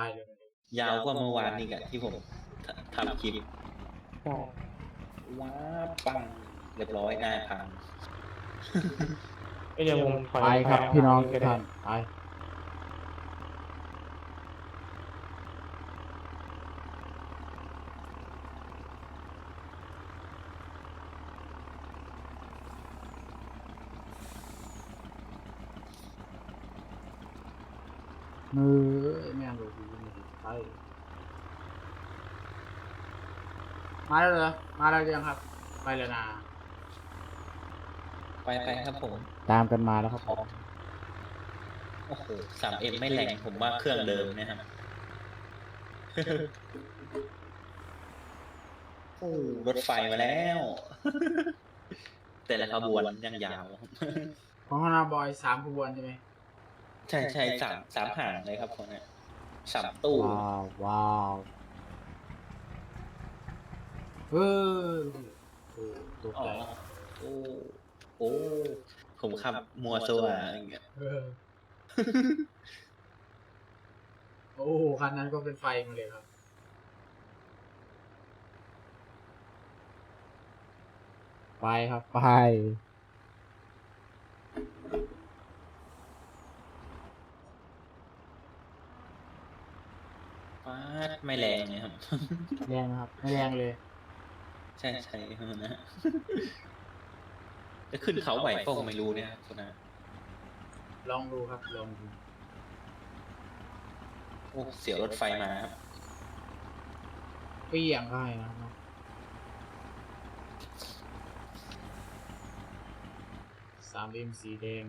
ายเลยยาวกว่าเมื่อวานนี่กะที่ผมททำคลิปใช่ว้าปังเรียบร้อยหน้าพังไอ้เดี๋ยวผมถอยไปครับไปพี่น้องก็ทุกได้ท่านไปมือแม่งดูดีไป มาแล้วเหรอมาแล้วยังครับ ไปแล้วนะไปไปครับผมตามกันมาแล้วครับพร้อมโอ้โหสามเอ็มไม่แรงผมว่าเครื่องเดิมนะครับ โอ้รถไฟมาแล้ว แต่ละขบวนยังยาว ของฮานาบอยสามขบวนใช่ไหมใช่ใช่สามสามหางเลยครับคนเนี้ยสามตู้ว้าวว้าว เฮ้ยโอ้ตกอ๋อ ใจโอ้ โอ้ ผมขับมัวซัวอะไรอย่างเงี้ย เออโอ้โหคันนั้นก็เป็นไฟมาเลยครับ ไปครับไปป๊าดไม่แรงเลยครับ แรงนะครับไม่แรงเลย ใช่ใช่ครับนะจะขึ้นเขาไหวเป้งไม่รู้เนี่ยครับคุณนะลองดูครับลองดูโอ้เสียวรถไฟมาครับเปรี้ยงเข้าให้นะครับสามเอ็มสีแดง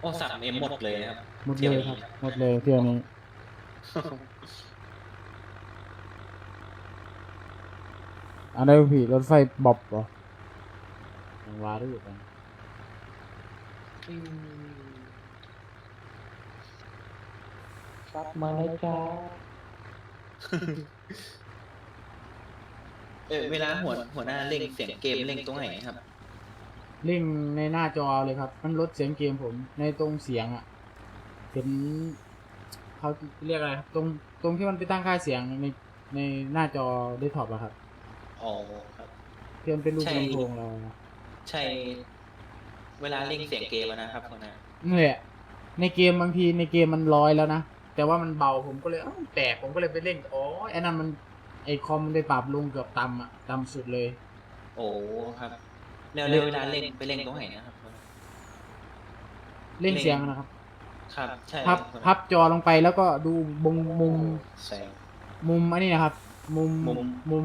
โอ้สามเอ็มหมดเลยครับหมดเลยครับหมดเลยเที่ยวนี้ อันนี้พี่รถไฟบอบเหรอยังว่าได้อยู่กันครับมาแล้วจ้าเออเวลาหัวหัวหน้าเล่งเสียงเกมเล่งตรงไหนครับเร่งในหน้าจอเลยครับ มันลดเสียงเกมผม ในตรงเสียงอะ่ะเห็นเขาเรียกอะไรครับ ตรงตรงที่มันไปตั้งค่าเสียงในในหน้าจอเดสก์ท็อปอะครับ อ๋อครับที่มันเป็นรูปใช่ ลำโพงเราอะใช่ เวลาเล่งเสียงเกมอะนะครับคุณนะนั่นแหละในเกมบางทีในเกมมันร้อยแล้วนะ แต่ว่ามันเบาผมก็เลยเอ้าแปลกผมก็เลยไปเร่งอ๋อไอ้นั่นมันไอคอมมันได้ปรับลงเกือบต่ำอะต่ำสุดเลย โอ้ครับแล้วแล้วเวลาเล่งไปเล่งตรงไหนนะครับคุณนะเร่งเสียงนะครับ ครับ ใช่พับคุณนะพับจอลงไปแล้วก็ดูมุมมุม แสง มุมอันนี้นะครับ มุมมุม มุม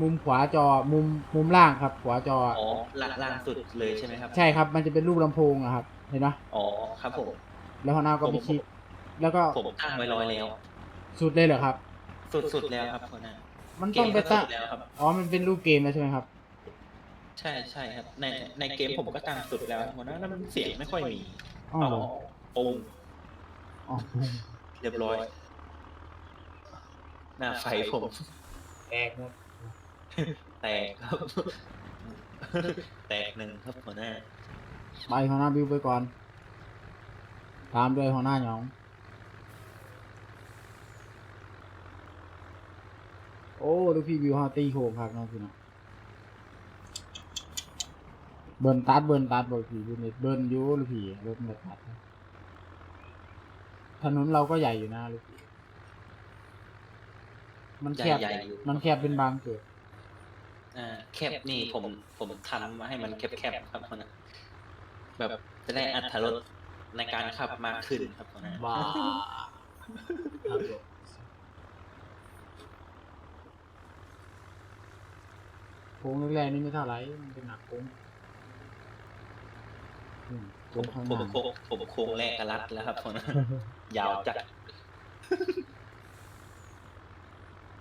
มุมขวาจอมุมมุมล่างครับ ขวาจออ๋อล่างล่างสุดเลยใช่ไหมครับใช่ครับ มันจะเป็นรูปลำโพงอะครับ เห็นไหมอ๋อครับผม แล้วหัวหน้าก็ไปผมคลิกแล้วก็ผมตั้งไว้ร้อยแล้ว สุดเลยเหรอครับ สุดสุดแล้วครับคุณนะมันต้องไปตั้งเกมก็สุดแล้วครับอ๋อมันเป็นรูปเกมแล้วใช่ไหมครับ ใช่ใช่ครับในในเกมผมก็ตั้งสุดแล้วหัวหน้าแล้วมันเสียงไม่ค่อยมีอ๋อเอาปุ้งอ๋อเรียบร้อย หน้าไฟผมแตกหมด แตกครับ แตกหนึ่งครับหัวหน้า ไปหัวหน้าบิวไปก่อน ตามด้วยหัวหน้าหยอง โอ้ดูพี่บิวฮาตีโหกครับน้องพี่น้องเบิร์นตัดเบิร์นตัดบ่อยพี่เบิร์นเบิร์นอยูลูกพี่รถมันตัดถนนเราก็ใหญ่อยู่นะลูกพี่มันแคบใหญ่ๆอยู่ มันแคบเป็นบางจุด อ่าแคบนี่ผมผมทำมาให้มันแคบๆครับหัวหน้าแบบจะได้อัตรสในการขับมากขึ้นครับหัวหน้าบ้าครับผมโค้งแรกๆนี่ไม่เท่าไหร่มันเป็นหนักโค้งอืมผโค้มงข้างหผมน้า โค้งผมโค้งแรกกระลัดแล้วครับหัวหน้ายาวจัด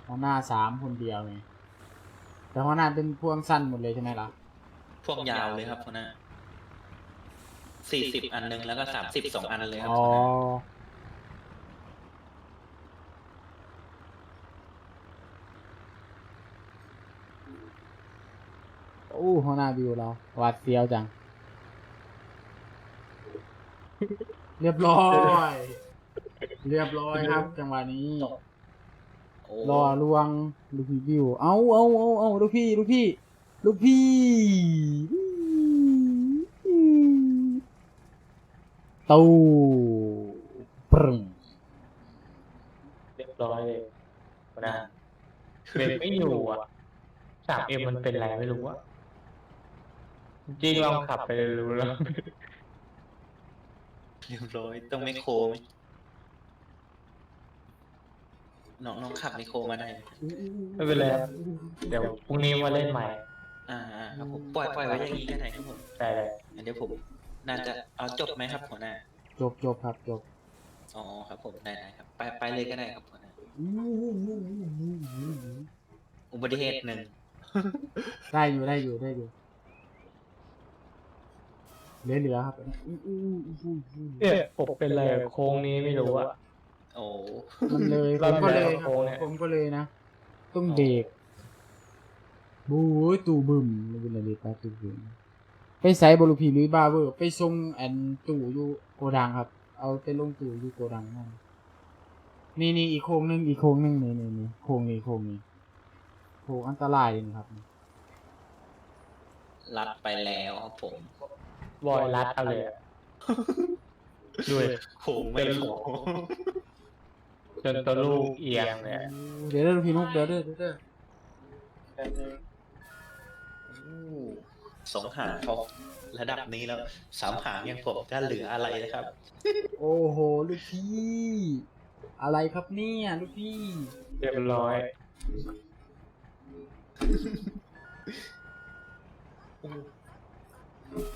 หัวหน้าสามคนเดียวไง แต่หัวหน้าเป็นพวงสั้นหมดเลยใช่ไหมล่ะพวกยาวเลยครับหัวหน้าสี่สิบอันหนึงแล้วก็สามสิบสองอันเลยครับอ๋อหัวหน้า โอ้หัวหน้าบิวเราหวาดเสียวจัง เรียบร้อย เรียบร้อยครับ จังหวะนี้ โอ้รอลวงลูกพี่บิวเอาเอาเอาเอาลูกพี่ลูกพี่ลูกพี่ตูปรึงเรียบร้อยเลยนะเบรกไม่อยู่อะสามเอ็มมันเป็นไรไม่รู้อะจริงลองขับไปเลยรู้แล้ว เรียบร้อยต้องไมโครไหม น้องน้องขับไมโครมาได้ไหมไม่เป็นไรครับเดี๋ยวพรุ่งนี้มาเล่นใหม่อ่าอ่าครับผมปล่อยปล่อยไว้อย่างนี้ก็ได้ครับผมได้เลยงั้นเดี๋ยวผมน่าจะเอาจบไหมครับหัวหน้า จบจบครับจบอ๋อครับผมได้ได้ครับไปไปเลยก็ได้ครับหัวหน้าอุบัติเหตุหนึ่งได้อยู่ได้อยู่ได้อยู่เหลือเหลือครับเนี่ยผมเป็นอะไรกับโค้งนี้ไม่รู้อะ โอ้ มันเลยผเรามก็เลยไม่ได้ครับโค้งเนี่ยผมก็เลยนะ ต้องเบรกบู๊ยตู่บึมมันเป็นอะไรปะตู่บึมไปใส่บรูพีหรือบาร์เบอร์ ไปส่งแอนตู่อยู่โกดังครับ เอาไปลงตู่อยู่โกดังนั่นนี่นี่อีกโค้งหนึงอีกโค้งหนึงนี่นี่นี่โค้งนี้โค้งนี้โค้งอันตรายเลยนะครับ รัดไปแล้วครับผมบอยรัดเอาเลยอะด้วยโค้งไม่โค้ง จนตัวลูกเอียงเลยอะเดี๋ยวเด้อพี่นุ๊กเดี๋ยวเด้อเดี๋ยวเด้อสองหางเขาระดับนี้แล้วสามหางยังผมก็เหลืออะไรนะครับ โอ้โหลูกพี่ อะไรครับเนี่ยลูกพี่เรียบร้อย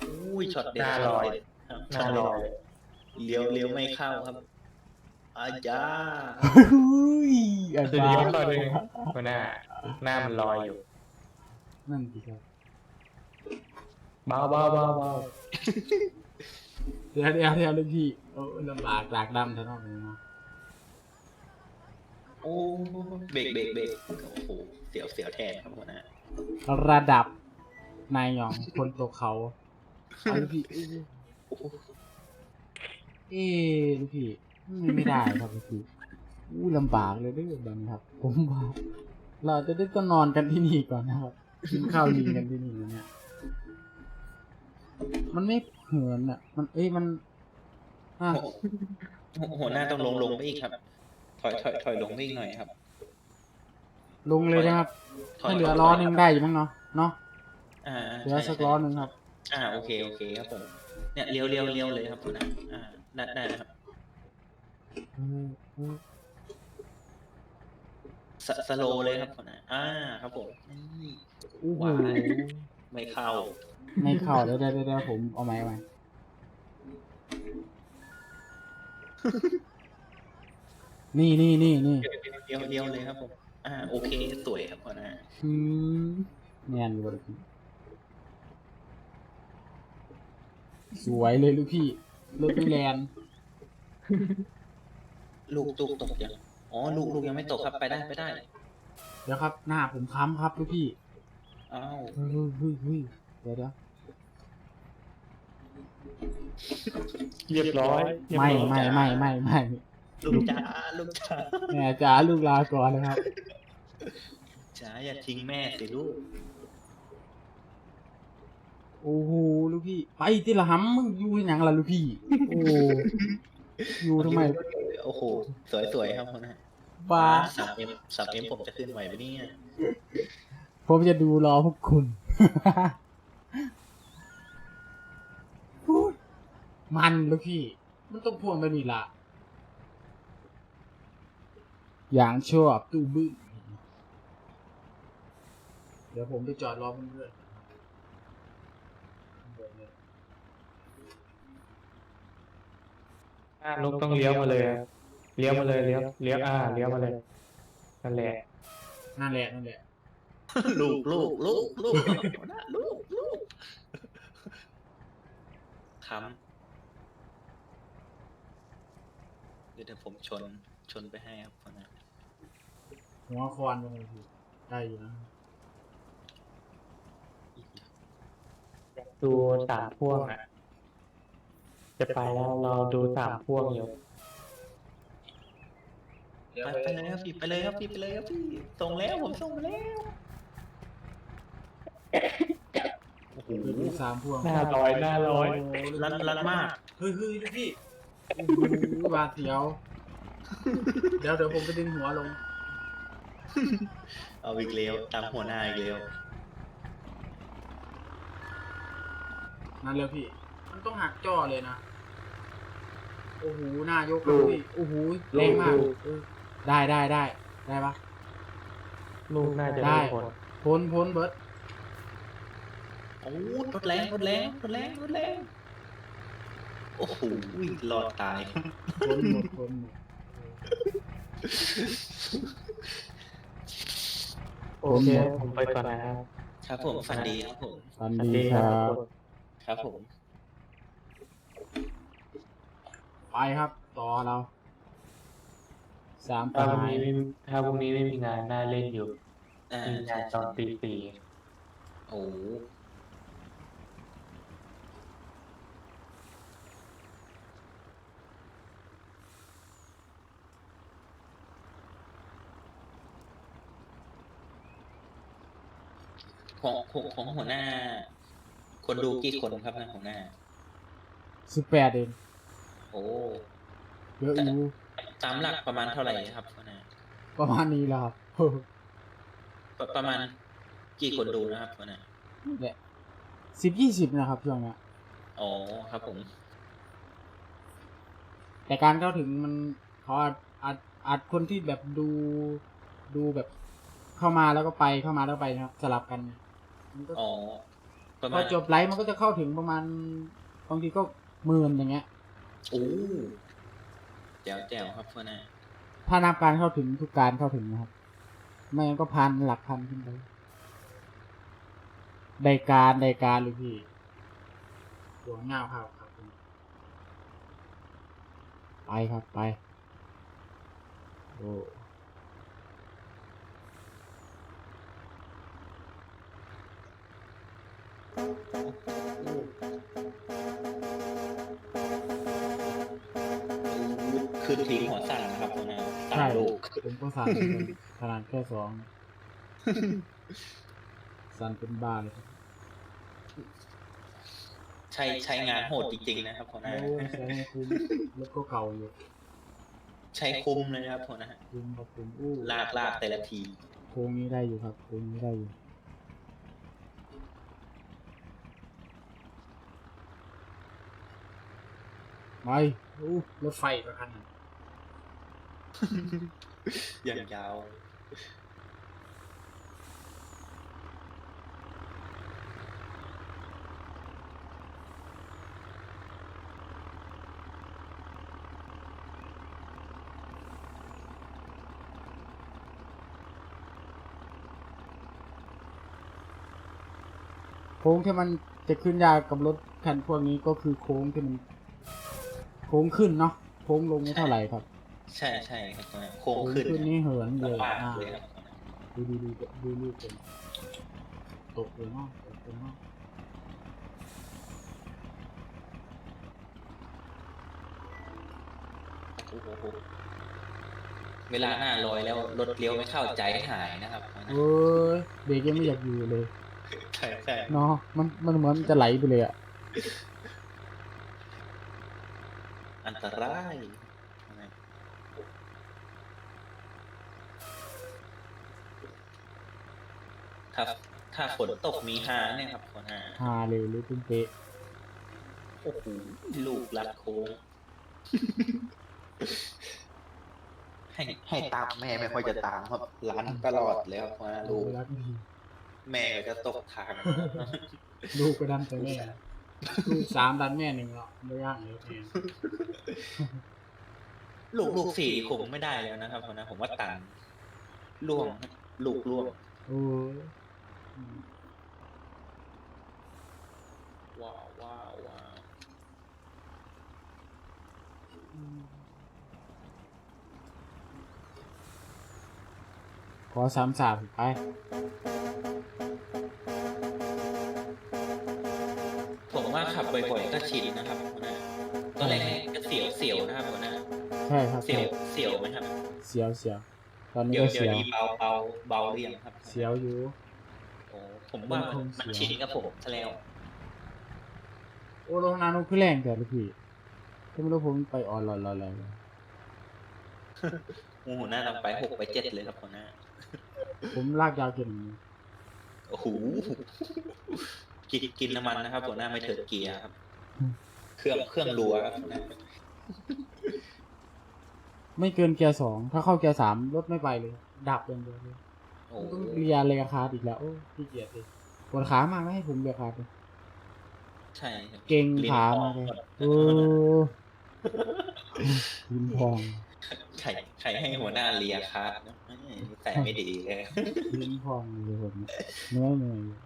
อุ้ยช็อตเด็ดหน้าช็ลอตอยเด็ดครับหช็อน้าตลเด็ดอยเลยเลี้ยวเลี้ยวไม่เข้าครับ อาจาอุ้ยอาคือจารนี้ย์มันลอยเลยหัวหน้า หน้ามันลอยอยู่ นั่นสิครับเบาเบาเบาเบาเดี๋ยวเดี๋ยวเดี๋ยวลูกพี่โอ้ลำบากหลากดำแท้นอนเลยเนาะโอ้เบรกเบรกเบรกโอ้โหเสียวเสียวแทนครับหัวหน้าระดับนายหยอง คนตกเขาเอาลูกพี่เอ้ลูกพี่ ไม่ไม่ได้ครับลูกพี่อู้ลำบากเลยเด้วยบังครับ ผมว่าเราจะได้ต้องนอนกันที่นี่ก่อนนะครับกินข้าวลิงกันที่นี่นะเนี่ยมันไม่เหินอะ มันเอ้ยมันอะหัวหัวหน้าต้องลงลงไปอีกครับ ถอยถอยถอยลงไปอีกหน่อยครับ ลงเลยนะครับถอยถ้าเหลือล้อหนึงได้อยู่มั้งเนาะเนาะอ่าเหลือสักล้อหนึงครับ อ่าโอเคโอเคครับผมเนี่ยเลี้ยวเลี้ยวเลี้ยวเลยครับหัวหน้าอ่าได้ได้แล้วครับ สสโลว์เลยครับหัวหน้าอ่า ครับผมนี่โอ้โหว้ายไม่เข้า ไม่เข้าเดี๋ยวเดี๋ยวเดี๋ยวผมเอาไม้ไว้นี่นี่นี่นี่เลี้ยวเลี้ยวเลยครับผม อ่า โอเค สวยครับหัวหน้าอืมแน่นอยู่บนสวยเลยลูกพี่รถไม่แลน ลูกตุกตกยังอ๋อลูกลูกยังไม่ตกครับไปได้ไปได้เดี๋ยวครับหน้าผมค้ำครับลูกพี่อ้าวเฮ้ยเฮ้ยเฮ้ยเดี๋ยวเดี๋ยวเรียบร้อยเรียบไม่ร้อยไม่ไม่ไม่ไม่ลูกจ๋าลูกจ๋าแม่จ๋าลูกลาก่อนนะครับจ๋าอย่าทิ้งแม่สิลูกโอ้โหลูกพี่ ไปที่ละหำมึงอยู่ที่หยังล่ะลูกพี่ โอ้อยู่ทำไม โอ้โห สวยสวยครับหัวหน้าบ้าสามเอ็มสามเอ็มผมจะขึ้นไหวไหมเนี่ยผมจะดูรอพวกคุณ มันลูกพี่ มันต้องพ่วงไปนี่ละ อย่างชอบตู้บึ้งเดี๋ยวผมไปจอดรอเพื่อนๆ หน้าลูกต้องเลี้ยวมาเลยครับเลี้ยวมาเลยเลี้ยวเลี้ยวอ่าเลี้ยวมาเลยนั่นแหละ นั่นแหละนั่นแหละลูกลูกลูกลูกหัวหน้าลูกลูกค้ำเดี๋ยวเดี๋ยวผมชนชนไปให้ครับหัวหน้าหัวคอนยังไงพี่ได้อยู่นะดูสามพ่วงอะ จะไปแล้วเราดูสามพ่วงอยู่ไปไปเลยครับพี่ไปเลยครับพี่ไปเลยครับพี่ส่งแล้วผมส่งมาแล้วโอ้โหเดี๋ยวมีสามพวงหน้าลอยหน้าลอยโโหรันรันมากเฮ้ยเฮ้ยดูพี่โอ้โหบาดเสียว เดี๋ยวเดี๋ยวผมไปดึงหัวลง เอาอีกแล้วตามหัวหน้าอีกแล้วนั่นเลยพี่มันต้องหักจ้อเลยนะ โอ้โหหน้ายกเลยพี่โอ้โหแรงมากเออได้ได้ได้ได้ปะลูกน่าจะได้ได้ผลพ้นพ้นเบิร์ดโอ้รถแรงรถแรงรถแรงรถแรงโอ้โหรอดตายพ้นหมดพ้นหมดโอเคผมไปก่อนนะครับ ครับผมฝันดีครับผมฟันสวัสดีดีคครัรับบครับผม ไปครับ ต่อเราสามถ้าตาพรุ่งยนี้ไม่ถ้าพรุ่งนี้ไม่มีงานน่าเล่นอยู่อ่ามีงานตอนตีสี่โอ้ของของของหัวหน้า คนดูกี่คนครับนะหัวหน้าสิบแปดเอง โอ้เยอะอยู่ตามหลักประมาณเท่าไหร่ครับหัวหน้าประมาณนี้แหล้วครับ ประประมาณกี่คนดูนะครับหัวหน้าเนี่ยสิบยี่สิบนะครับช่วงเนี้ยอ๋อครับผม แต่การเข้าถึงมันเขาอาจอาจอาจคนที่แบบดูดูแบบเข้ามาแล้วก็ไปเข้ามาแล้วไปนะครับสลับกันมันก็อ๋อประพมาอณจบไลฟ์มันก็จะเข้าถึงประมาณบางทีก็หมื่นอย่างเงี้ย โอ้แจ๋วแจ๋วครับหัวหน้าถ้านับการเข้าถึงทุกการเข้าถึงนะครับ ไม่งั้นก็พันหลักพันขึ้นไปได้การได้การเลยพี่หัวเงาครับครับ ไปครับไป โอ้ ขึ้นทีหัวสั่นนะครับหัวหน้าสั่ใช่นลูกผมก็สั่นเหมือนกันขนาดแค่สองสั่นเป็นบ้าเลยครับใช้ใช้งานโหดจริงๆนะครับหัวหน้าโอ้ยใช้ให้คุ้มแล้วก็เก่าอยู่ใช้คุ้มเลยนะครับหัวหน้าคุ้มครับคุ้มอู้ลากลากแต่ละทีโค้งนี้ได้อยู่ครับโค้งนี้ได้อยู่ ไปอู้รถไฟประคันน่ะอย่างยาว โค้งที่มันจะขึ้นยากกับรถคันพวกนี้ก็คือโค้งที่มัน โค้งขึ้นเนาะโค้งลงไม่เท่าไหร่ครับใช่ใช่ครับหัวหน้าโค้งโค้งขึ้นขึ้นนี่เหินเลยลำบากอ่าเลยครับหัวหน้าดูดูดูดูดูเป็นตกเลยเนาะตกเลยเนาะโอ้โหเวลาหน้าลอยแล้วรถเลี้ยวไม่เข้าใจหายนะครับหัวหน้าเอ้ยเบรกยังไม่อยากอยู่เลยใช่ใช่เนาะมันมันเหมือนจะไหลไปเลยอะ อัน ตรายถ้าถ้าฝนตกมีฮาเนี่ยครับหัวหน้าฮาเลยหรือเป็นเป๊ะโอ้โหลูกรัดโค้ง ให้ให้ตามแม่ไม่ค่อยจะตามครับร้านตลอดแล้วว่าลูกรักดีแม่ก็จะตกทาง ลูกก็ดันไปแม่ ลูกสามดันแม่หนึ่งเนาะไม่ยากเลยแม่ลูกลูกสี่คงไม่ได้แล้วนะครับนะผมว่าตันล่วงลูกล่วงโอ้ยว้าวว้าวว้าวขอสามสามไป ผมว่าขับบ่อยๆก็ชินนะครับหัวหนะตอนแรกก็เสียวเสียวๆนะครับหัวหนะใช่ครับเสียวเสียวไหมครับเสียวเสียวตอนนี้เดี๋ยวก็เดี๋ยเสีวย วนี้เบาเบาเบาหรือยังครับเสียวอยู่ โอ้ผมว่ามันคงมันเสียวชินกับผมซะแล้ว โอ้โรงนานุคือแรงแต่ลูกพี่ก็ไม่รู้ผมไปออนลอยลอยลอยโอ้โหหน้าต้องไปหกไปเจ็ดเลยครับคนหน้าผมลากยาวเกินอย่างนี้โอ้โห กินกินน้ำมันนะครับหัวหน้าไม่เถิดเกียร์ครับ เครื่องเครื่องรัวครับหัวหน้าไม่เกินเกียร์สองถ้าเข้าเกียร์สามรถไม่ไปเลย ดับอย่างเดียวเลยโอ้ต้องเรียนเลยคาร์ดอีกแล้วโอ้ขี้เกียจเลยปวดขามากไม่ให้ผมเรียนคาร์ดเลยใช่ครับเก่งลิ้นขาพอมางเลยหมดโอ้ลิ้นพองใครใครให้หัวหน้าเลียคาร์ดนะแต่ไม่ดีเลยลิ้นพองเลยผมเนื้อยเหนื่อยอยู่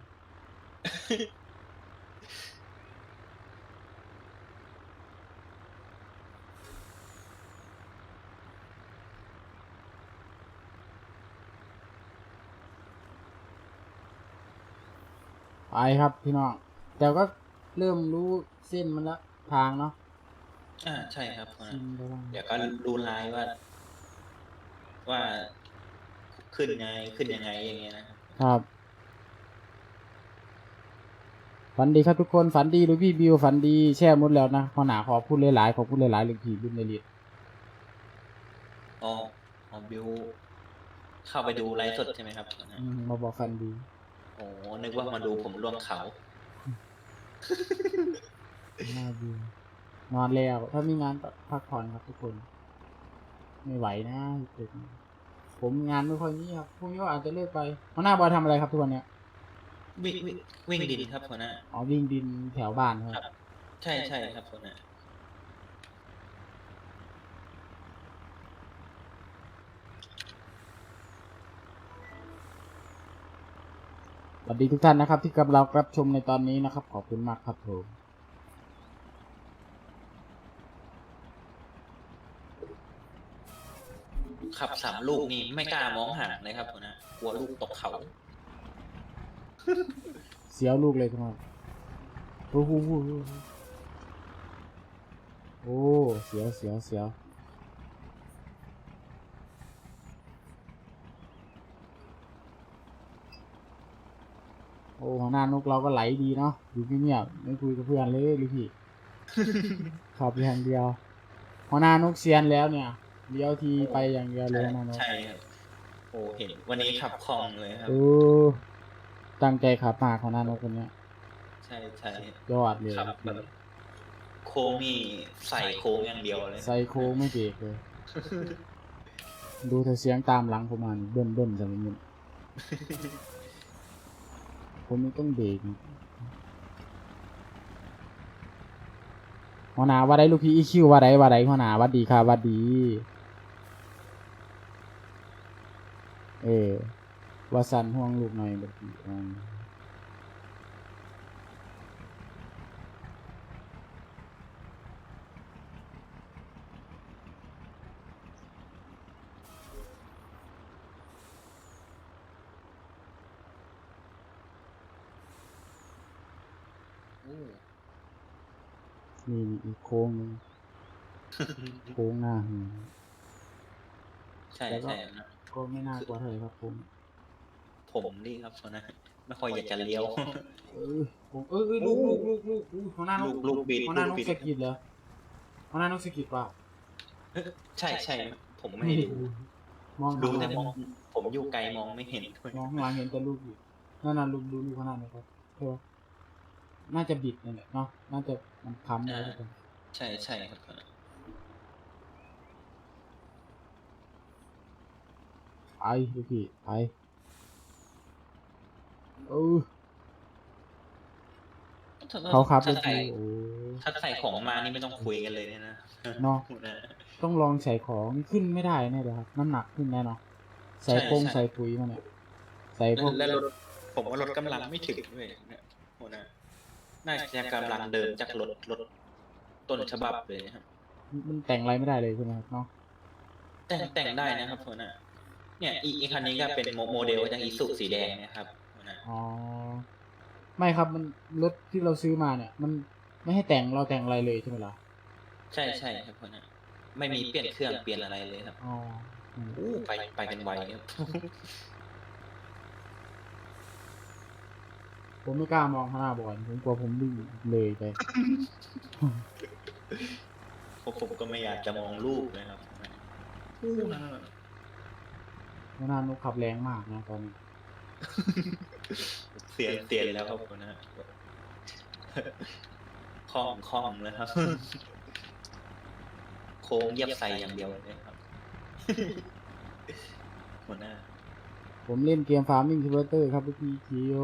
ไปครับพี่น้อง แต่ก็เริ่มรู้เส้นมันละทางเนาะอ่าใช่ครับหัวหชิน้านไปบ้างเดี๋ยวก็ดูไลน์ว่า ว่าขึ้นไงขึ้นยังไงอย่างเงี้ยนะครับ ครับ ฝันดีครับทุกคนฝันดีหรือพี่บิวฝันดีแช่หมดแล้วนะขอหนาขอพูดหลายๆขอพูดหลายๆหรือพี่รุ่นในลิสอ๋ออ๋อบิวเข้าไปดูไลฟ์สดใช่ไหมครับหัวหน้าอืมมาบอกฝันดีโอ้นึกว่ามาดูผมล่วงเขาน่าดีนอนแล้ว ถ้ามีงานก็พักผ่อนครับทุกคน ไม่ไหวนะเด็กผมงานไม่ค่อยนี้ครับพรุ่งนี้ก็อาจจะเลิกไปหัวหน้าบอยทำอะไรครับทุกวันเนี้ย วิ่งวิ่งวิ่งดินครับหัวหน้าอ๋อวิ่งดินแถวบ้านครับครับ ใช่ใช่ครับหัวหน้าสวัสดีทุกท่านนะครับ ที่กำลังรับชมในตอนนี้นะครับ ขอบคุณมากครับผมขับสามลูกนี่ไม่กล้ามองห่างเลยครับหัวหน้ากลัวลูกตกเขา เสียวลูกเลยทุกคนโอ้โหโอ้เสียวเสียวเสียวโอ้หัวหน้านกเราก็ไหลดีเนาะอยู่เงียบๆไม่คุยกับเพื่อนเลยหรือพี่ขับอย่างเดียวหัวหน้านกเซียนแล้วเนี่ยเลี้ยวทีไปอย่างเดียวเลยหัวหน้านกใช่ครับโอ้เห็นวันนี้ขับคล่องเลยครับโอ้ ตั้งใจขับมากหัวหน้านกคนเนี้ยใช่ใช่ยอดเลยขับแบบโค้งนี่ใส่โค้งอย่างเดียวเลยไซโคไม่เบรกเลย ดูแต่เสียงตามหลังผมมานี่เบิ้ลเบิ้ลสังมินผมไม่ต้องเบรกนี่หัวหน้าว่าได้ลูกพี่อีคิวว่าได้ว่าได้หัวหน้าวัดดีค่ะวัดดี เออ ว่าสันห่วงลูกหน่อยแบบนี้อืมนี่นี่อีกโค้งหนึงโค้งหน้าหือใช่แล้วก็ใช่นะก็ไม่น่ากลัวเท่าไหร่ครับผม ผมนี่ครับหัวหน้าไม่ค่อยอยากจะเลี้ยว เออผมเออเออลูกลูกลูกลูกลูกหัวหน้านลูกกลูกบิดหัวหน้านลูกกบิด สะกิดเหรอหัวหน้านกสะกิดเปล่าใช่ใช่ผมไม่ได้ดู มองดูข้างหแต่ลังมองผมอยู่ไกลมองไม่เห็นด้วยมองข้างหลังเห็นแต่ลูกอยู่นั่นน่ะลูกดูลูกข้างหน้านะครับใช่ปะน่าจะบิดนั่นแหละเนาะน่าจะมันค้ำไว้ทุกคนใช่ใช่ครับหัวหน้าไปลูกพี่ไป เออเขาขับลูถ้ากใส่พี่โอ้ถ้าใส่ของมานี่ไม่ต้องคุยกันเลยเนี่ยนะเนาะหัวหน้าต้องลองใส่ของขึ้นไม่ได้แน่เลยครับน้ำหนักขึ้นแน่เนอนใส่ใช่โปงใช่ใส่ปุ๋ยมาเนี่ยใส่พวกและรถผมว่ารถกำลังไม่ถึงด้วยเนี่ยหัวหน้าน่าจะกำลังเดิมจากรถรถต้นฉบับเลยนะครับมันแต่งอะไรไม่ได้เลยใช่ไหมครับเนาะแต่งแต่งได้นะครับหัวหน้าเนี่ยอีอีคันนี้ก็เป็นโมโมเดลจากอีสุสีแดงนะครับหัวหน้า อ๋อ ไม่ครับมันรถที่เราซื้อมาเนี่ย มันไม่ให้แต่งเราแต่งอะไรเลยใช่ไหมล่ะใช่ใช่ครับหัวหน้าไม่มีเปลี่ยนเครื่องเปลี่ยนอะไรเลยครับอ๋ออืมอู้ไปไปกันไวครับผมไม่กล้ามองข้างหน้าบ่อยผมกลัวผมดื้อเลยไปผมผมก็ไม่อยากจะมองลูกเลยครับอู้นะข้างหน้านกขับแรงมากนะตอนนี้ เสียนเสียนแล้วครับผมนะคล่องคล่องแล้วครับ โค้งเหยียบใส่อย่างเดียวเลยครับ หัวหน้า ผมเล่นเกม Farming Simulator ครับพี่คิโอ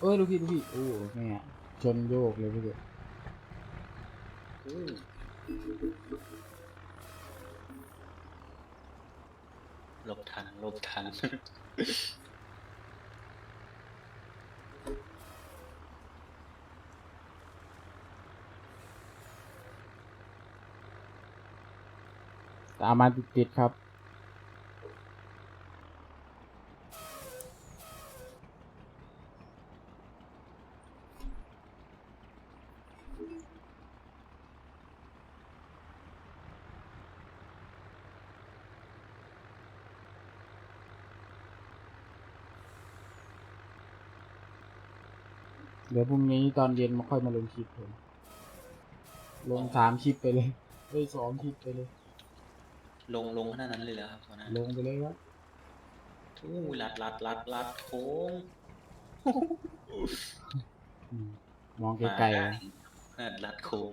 เอ้ยดูพี่ดูพี่ โอ้แม่ชนโยกเลยพี่เด็ก หลบทันหลบทัน ตามมาติดๆครับ ดี๋ยวพรุ่งนี้ตอนเย็นมาค่อยมาลงคลิปผม ลงสามคลิปไปเลยเอ้ยสองคลิปไปเลย ลงลงขนาดนั้นเลยเหรอครับหัวหน้าลงไปเลยครับอู้ลัดลัดลัดลัดโค้งอืมมองไกลๆมาเลยได้ลัดโค้ง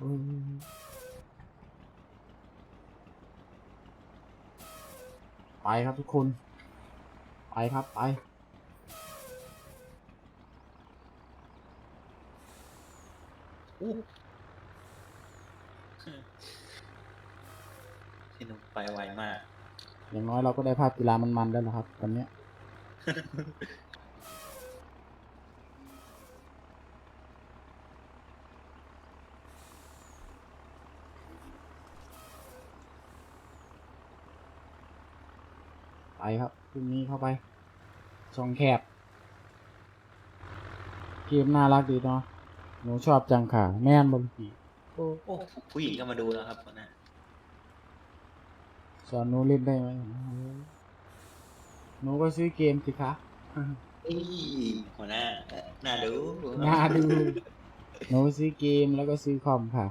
อืมไปครับทุกคน ไปครับไป อู้พี่หนุ่มไปไวมาก อย่างน้อยเราก็ได้ภาพกีฬามันๆแล้วนะครับตอนเนี้ยไปครับพรุ่งนี้เข้าไปช่องแคบเกมน่ารักดีเนาะ หนูชอบจังค่ะ แม่นบนผีโอ้โอ้ผู้หญิงก็มาดูแล้วครับหัวหน้าสอนหนูเล่นได้ไหมหนูก็ซื้อเกมสิคะอีหัวหน้าน่าดูน่าดูหนูซื้อเกมแล้วก็ซื้อคอมค่ะ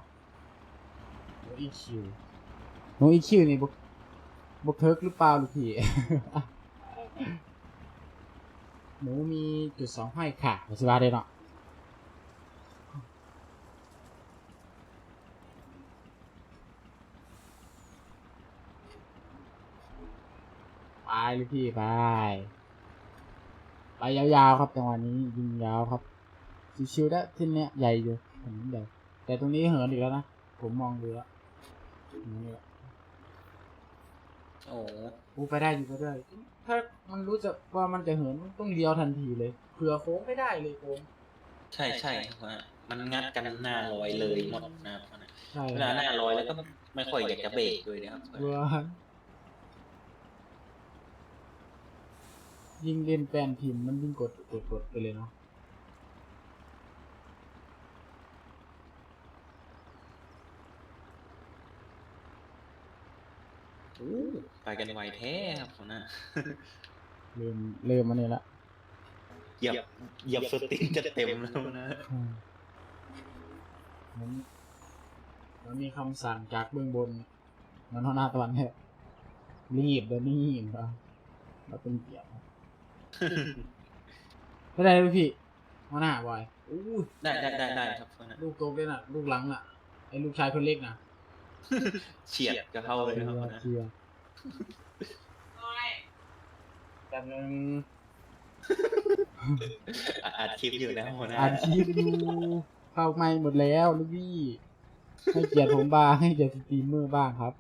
หนูอีคิวหนูอีคิวนี่บกบกเทิร์กหรือเปล่าลูกพี่หนูมีจุดสองห้อยค่ะสิว่าได้เนาะ ลูกพี่ไป ไปยาวๆครับจังหวะนี้ยิงยาวครับ ชิวๆแล้วทีเนี้ยใหญ่อยู่ถนนใหญ่แต่ตรงนี้เหินอีกแล้วนะ ผมมองดูแล้วเหินอีกแล้วโอ้กูไปได้อยู่ไปได้ ถ้ามันรู้จักว่ามันจะเหินมันต้องเลี้ยวทันทีเลยเผื่อโค้งไม่ได้เลยโค้งใช่ใช่หัวหน้ามันงัดกันหน้าลอยเลยหมดนะครับหัวหน้าใช่เวลาหน้าลอยแล้วก็ไม่ค่อยอยากจะเบรกด้วยนะครับเบื่ ยิ่งเล่นแปลนพิมพ์มันยิ่งกดกดกดไปเลยเนาะอู้ไปกันไวแท้ครับหัวหน้าเริ่มเริ่มมาเนี่ยละเหยียบเหยียบสติงจะเต็มแล้วนะอืมมันมันมีคำสั่งจากเบื้องบนเหมันหัวหน้าตะวันแค่รีบเดี๋ยวนี้เห็นปะเราเป็นเกียรติครับ ไม่ได้เลยพี่หัวหน้าบอยอู้ยได้ได้ได้ได้ครับหัวหน้าลูกโตเลยน่ะ ลูกหลังน่ะไอ้ลูกชายคนเล็กน่ะเฉียดก็เข้าเลยครับหัวหน้าเชียร์แต่นึงอะอัดคลิปอยู่นะหัวหน้าอ่านคลิปดูเข้าไม่หมดแล้วลูกพี่ให้เกียรติผมบ้างให้เกียรติสตรีมเมอร์บ้างครับ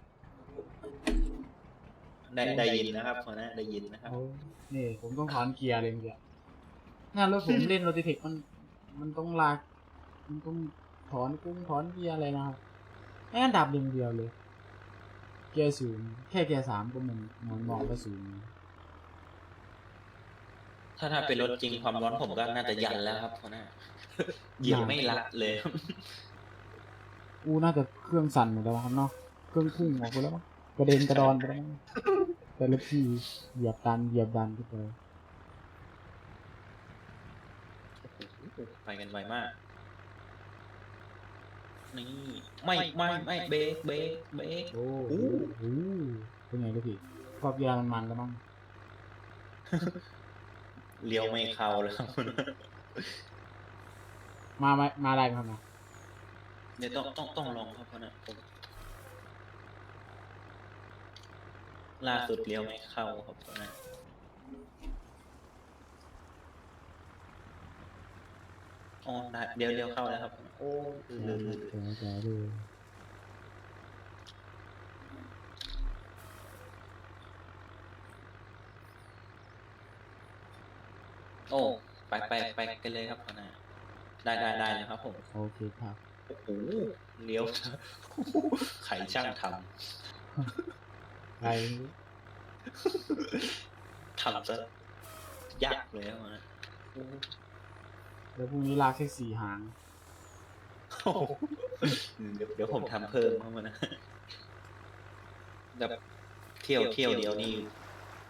ได้ได้ยินนะครับหัวหน้าได้ยินนะครับ เอานี่ผมต้องถอนเกียร์เลยเมื่อกี้งานรถผม เล่นโรติเทคมัน มันต้องลาก มันต้องถอนกุ้งถอนเกียร์อะไรนะครับไม่งั้นดับเดียวเดียวเลย เกียร์ศูนย์แค่เกียร์สามก็มันมันมองไปศูนย์ถ้าถ้าเป็นรถจริงความร้อนผมก็น่าจะยันแล้วครับหัวหน้าเหยียบไม่ละเลย อู้น่าจะเครื่องสั่นหมดแล้วครับเนาะเครื่องพุ่งออกไปแล้วมั้ง กระเด็นกระดอนไปแล้วมั้งแต่ละทีเหยียบดันเหยียบดันขึ้นไปไปกันไวมาก นี่ ไม่ไม่ไม่เบรกเบรกเบรกโอ้อู้โหเป็นไงลูกพี่กรอบยางมันๆแล้วมั้งเลี้ยวไม่เข้าเลยครับมาไหมมาได้ไหมครับนะเดี๋ยวต้องต้องต้องลองครับหัวหน้าผม ล่าสุดเลี้ยวไม่เข้าครับหัวหน้าอ๋อได้เดี๋ยวเลี้ยวเข้าแล้วครับ โอ้ลืมลืมลืมแจ๋วๆเลยโอ้ ไปไปไปกันเลยครับหัวหน้าได้ได้ได้เลยครับผม โอเคครับ โอ้โหเลี้ยว ไข่ช่างท ไปำทำซะยากเลยครับหัวหน้าโอ้แล้วพรุ่งนี้ลากแค่สี่หางโหเดี๋ยวเดี๋ยวผมทำเพิ่มเข้ามานะแบบเที่ยวเที่ยวเดียวนี่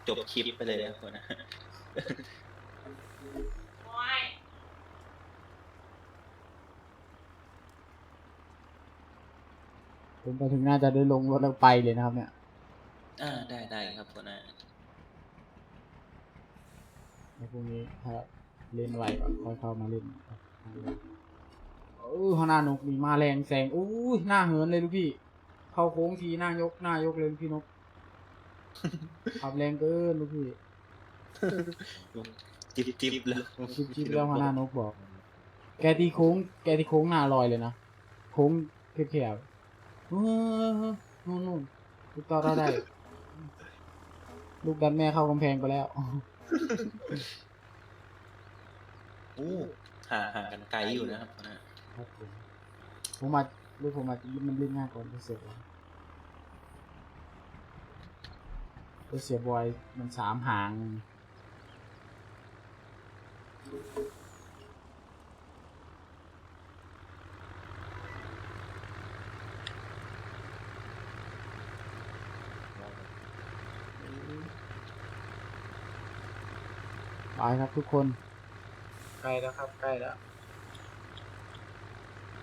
จบคลิปไปเลยนะหัวหน้าผมไปถึงน่าจะได้ลงรถแล้วไปเลยนะครับเนี่ย อ่าได้ได้ครับหัวหน้าแล้วพรุ่งนี้ถ้าเล่นไหวก็ค่อยเข้ามาเล่นโอ้ยข้างหน้านกมีมาแรงแซงอู้ยหน้าเหินเลยลูกพี่ เข้าโค้งทีหน้ายกหน้ายกเลยลูกพี่นกขับแรงเกินลูกพี่จิบจิบแล้วจิบจิบแล้วข้างหน้านกบอก แกตีโค้ง แกตีโค้งหน้าลอยเลยนะโค้งแคบๆเฮ้ยนู่นนู่นลูกต่อได้ได้ ลูกดันแม่เข้ากำแพงไปแล้วโอ้ห่างห่างกันไกลอยู่นะครับหัวหน้าครับผมผมมาลูกผมมามันเล่นง่ายกว่าเสียบอยเสียบอยมันสามหาง ไปครับทุกคน ใกล้แล้วครับใกล้แล้ว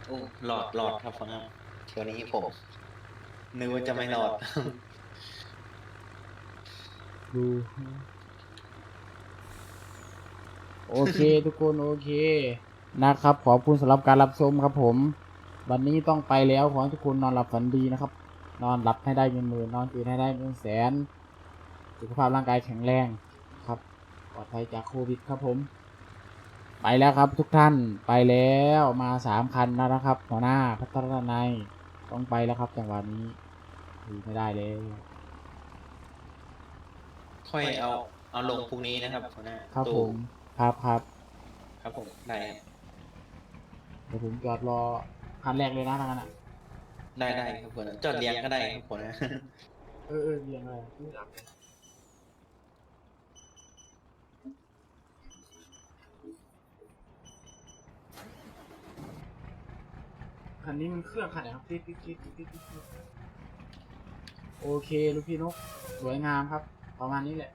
โอ้หลอดหลอดครับหัวหน้าเที่ยวนี้ผมนึกว่าจะไม่หลอด ดู โอเค ทุกคนโอเค นะครับ ขอบคุณสำหรับการรับชมครับผม วันนี้ต้องไปแล้วขอให้ทุกคนนอนหลับฝันดีนะครับ นอนหลับให้ได้เงินหมื่นนอนตื่นให้ได้เงินแสน สุขภาพร่างกายแข็งแรงครับป ลอดภัยจากโควิดครับผม ไปแล้วครับทุกท่านไปแล้วมาสามคันแล้วนะครับหัวหน้าพัฒนาในยต้องไปแล้วครับจังหวะนี้อยู่ไม่ได้เลยค่อยเอาเอาลงพรุ่งนี้นะครับหัวหน้าครับตู้ผมครับครับครับผมได้ครับเดี๋ยวผมจอดรอคันแรกเลยนะทางนั้นอะได้ได้ครับหัวหน้าจอดเรียงก็ได้ครับหัวหน้า เออเออเรียงอะไรไม่หลับเลย คันนี้มันเครื่องคันไหนครับติ๊ดติ๊ดติ๊ดติ๊ดติ๊ดติ๊ดโอเคลูกพี่นกสวยงามครับ ประมาณนี้แหละ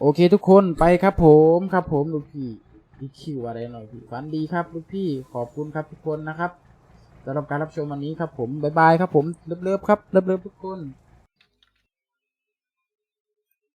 โอเคทุกคนไปครับผมครับผมลูกพี่อีคิวอะไรหน่อยพี่ฝันดีครับลูกพี่ขอบคุณครับทุกคนนะครับสำหรับการรับชมวันนี้ครับผม บ๊ายบายครับผม เลิฟๆครับ เลิฟๆทุกคน